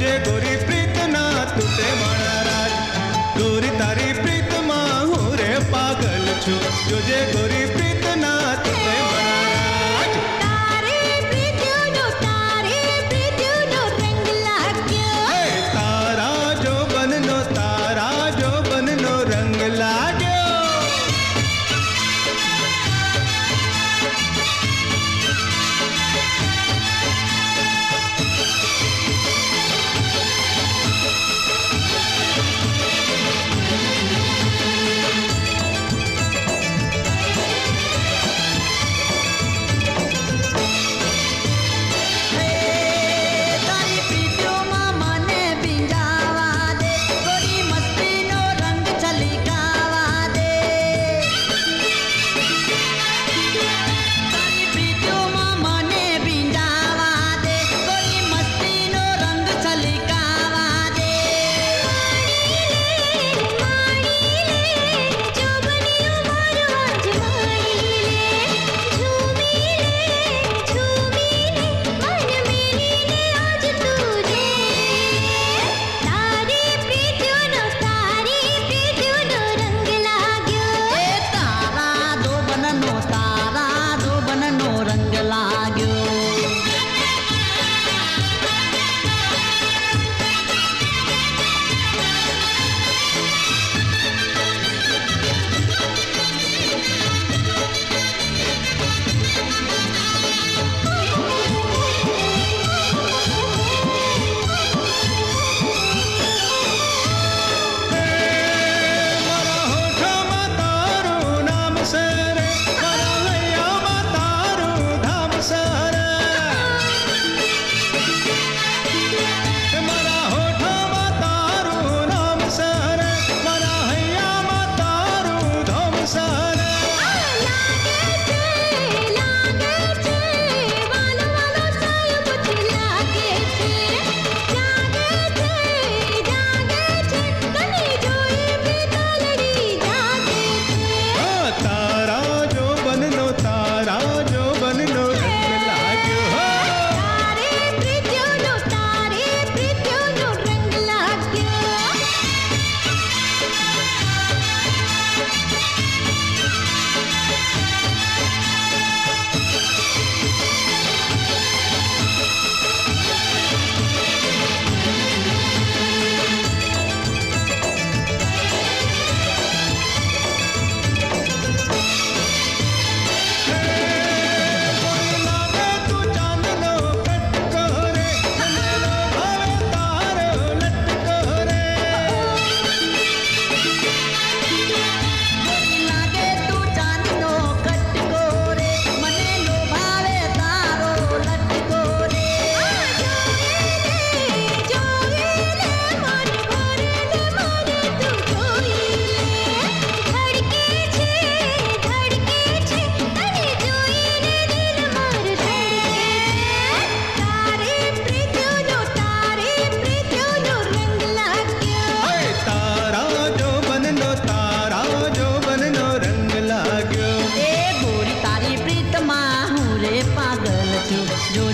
જે ગોરી પ્રીત ના તૂટે મારા રાજ ગોરી તારી પ્રીતમાં હું રે પાગલ છું જોજે ગોરી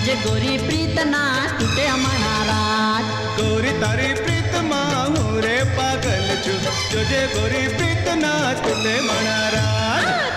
જે ગોરી પ્રીત ના તૂટે અમારા રાત ગોરી તારી પ્રીતમાં હું રે પાગલ છું. જોજે ગોરી પ્રીત ના તૂટે મારા રાત